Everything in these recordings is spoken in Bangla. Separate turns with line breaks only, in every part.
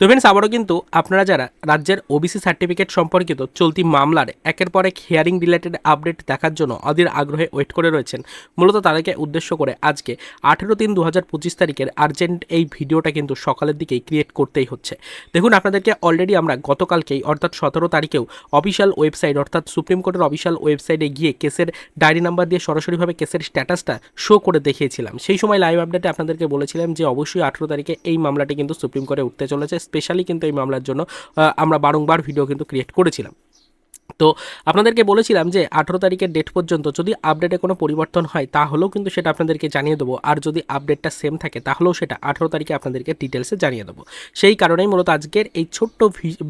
তো ফ্রেন্ডস আবারও কিন্তু আপনারা যারা রাজ্যের ওবিসি সার্টিফিকেট সম্পর্কিত চলতি মামলার একের পর এক হিয়ারিং রিলেটেড আপডেট দেখার জন্য অধীর আগ্রহে ওয়েট করে রয়েছেন, মূলত তাদেরকে উদ্দেশ্য করে আজকে আঠেরো তিন দু হাজার পঁচিশ তারিখের আর্জেন্ট এই ভিডিওটা কিন্তু সকালের দিকেই ক্রিয়েট করতেই হচ্ছে। দেখুন, আপনাদেরকে অলরেডি আমরা গতকালকেই, অর্থাৎ সতেরো তারিখেও অফিসিয়াল ওয়েবসাইট অর্থাৎ সুপ্রিম কোর্টের অফিসিয়াল ওয়েবসাইটে গিয়ে কেসের ডায়েরি নাম্বার দিয়ে সরাসরিভাবে কেসের স্ট্যাটাসটা শো করে দেখিয়েছিলাম। সেই সময় লাইভ আপডেটে আপনাদেরকে বলেছিলাম যে, অবশ্যই আঠেরো তারিখে এই মামলাটি কিন্তু সুপ্রিম কোর্টে উঠতে চলেছে। স্পেশালি কিন্তু এই মামলার জন্য আমরা বারংবার ভিডিও কিন্তু ক্রিয়েট করেছিলাম। তো আপনাদেরকে বলেছিলাম যে আঠেরো তারিখের ডেট পর্যন্ত যদি আপডেটে কোনো পরিবর্তন হয়, তাহলেও কিন্তু সেটা আপনাদেরকে জানিয়ে দেবো। আর যদি আপডেটটা সেম থাকে, তাহলেও সেটা আঠেরো তারিখে আপনাদেরকে ডিটেলসে জানিয়ে দেবো। সেই কারণেই মূলত আজকের এই ছোট্ট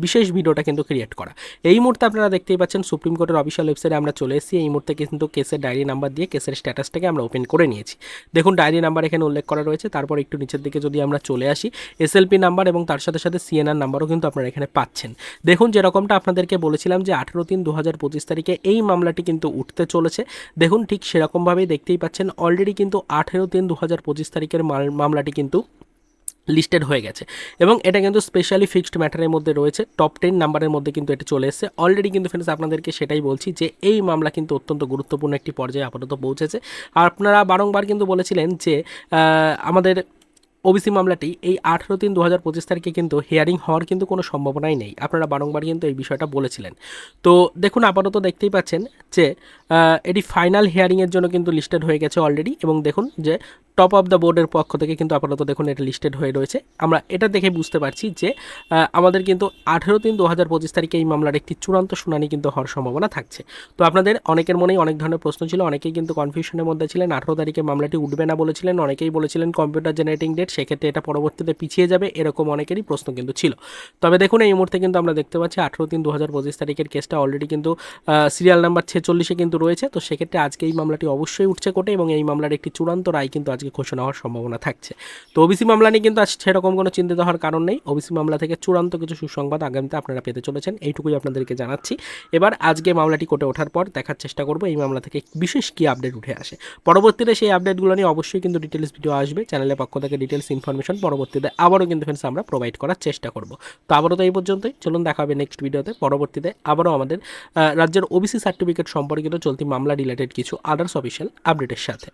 বিশেষ ভিডিওটা কিন্তু ক্রিয়েট করা। এই মুহূর্তে আপনারা দেখতেই পাচ্ছেন সুপ্রিম কোর্টের অফিসিয়াল ওয়েবসাইটে আমরা চলে এসেছি। এই মুহূর্তে কিন্তু কেসের ডায়েরি নাম্বার দিয়ে কেসের স্ট্যাটাসটাকে আমরা ওপেন করে নিয়েছি। দেখুন ডায়েরি নাম্বার এখানে উল্লেখ করা রয়েছে। তারপর একটু নিচের দিকে যদি আমরা চলে আসি এসএলপি নাম্বার এবং তার সাথে সাথে সিএনআর নাম্বারও কিন্তু আপনারা এখানে পাচ্ছেন। দেখুন, যেরকমটা আপনাদেরকে বলেছিলাম যে আঠেরো তিন দু হাজার পঁচিশ তারিখে এই মামলাটি কিন্তু উঠতে চলেছে। দেখুন, ঠিক সেরকমভাবেই দেখতেই পাচ্ছেন অলরেডি কিন্তু আঠেরো তিন দু হাজার পঁচিশ তারিখের মামলাটি কিন্তু লিস্টেড হয়ে গেছে। এবং এটা কিন্তু স্পেশালি ফিক্সড ম্যাটারের মধ্যে রয়েছে টপ টেন নাম্বারের মধ্যে কিন্তু এটা চলে এসেছে। অলরেডি কিন্তু ফ্রেন্ডস আপনাদেরকে সেটাই বলছি যে এই মামলা কিন্তু অত্যন্ত গুরুত্বপূর্ণ একটি পর্যায়ে আপাতত পৌঁছেছে। আর আপনারা বারংবার কিন্তু বলেছিলেন যে আমাদের ওবিসি মামলাটি এই আঠেরো তিন দু হাজার পঁচিশ তারিখে কিন্তু হিয়ারিং হওয়ার কিন্তু কোনো সম্ভাবনাই নেই। আপনারা বারংবার কিন্তু এই বিষয়টা বলেছিলেন। তো দেখুন, আপাতত দেখতেই পাচ্ছেন যে এটি ফাইনাল হিয়ারিংয়ের জন্য কিন্তু লিস্টেড হয়ে গেছে অলরেডি এবং দেখুন যে টপ অফ দ্য বোর্ডের পক্ষ থেকে কিন্তু আপাতত দেখুন এটা লিস্টেড হয়ে রয়েছে। আমরা এটা দেখে বুঝতে পারছি যে আমাদের কিন্তু আঠেরো তিন দু হাজার পঁচিশ তারিখে এই মামলার একটি চূড়ান্ত শুনানি কিন্তু হওয়ার সম্ভাবনা থাকছে। তো আপনাদের অনেকের মনেই অনেক ধরনের প্রশ্ন ছিল, অনেকেই কিন্তু কনফিউশনের মধ্যে ছিলেন, আঠেরো তারিখে মামলাটি উঠবে না বলেছিলেন, অনেকেই বলেছিলেন কম্পিউটার জেনারেটিং ডেট সেক্ষেত্রে এটা পরবর্তীতে পিছিয়ে যাবে, এরকম অনেকেরই প্রশ্ন কিন্তু ছিল। তবে দেখুন, এই মুহূর্তে কিন্তু আমরা দেখতে পাচ্ছি আঠেরো তিন দু হাজার পঁচিশ তারিখের কেসটা অলরেডি কিন্তু সিরিয়াল নাম্বার ছেচল্লিশে কিন্তু রয়েছে। তো সেক্ষেত্রে আজকে এই মামলাটি অবশ্যই উঠছে কোর্টে এবং এই মামলার একটি চূড়ান্ত রায় কিন্তু আজকে ঘোষণা হওয়ার সম্ভাবনা থাকছে। তো ওবিসি মামলা নিয়ে কিন্তু আজ সেরকম কোনো চিন্তিত হওয়ার কারণ নেই। ওবিসি মামলা থেকে চূড়ান্ত কিছু সুসংবাদ আগামীতে আপনারা পেতে চলেছেন, এইটুকুই আপনাদেরকে জানাচ্ছি। এবার আজকে মামলাটি কোর্টে ওঠার পর দেখার চেষ্টা করব এই মামলা থেকে বিশেষ কী আপডেট উঠে আসে। পরবর্তীতে সেই আপডেটগুলো নিয়ে অবশ্যই কিন্তু ডিটেলস ভিডিও আসবে। চ্যানেলের পক্ষ থেকে ডিটেলস ইনফরমেশন পরবর্তীতে আবারও কিন্তু ফ্রেন্ডস আমরা প্রোভাইড করার চেষ্টা করব। তো আবারও তো এই পর্যন্তই। চলুন দেখা হবে নেক্সট ভিডিওতে পরবর্তীতে আবারও আমাদের রাজ্যের ওবিসি সার্টিফিকেট সম্পর্কিত চলতি মামলা রিলেটেড কিছু আদার্স অফিসিয়াল আপডেটের সাথে।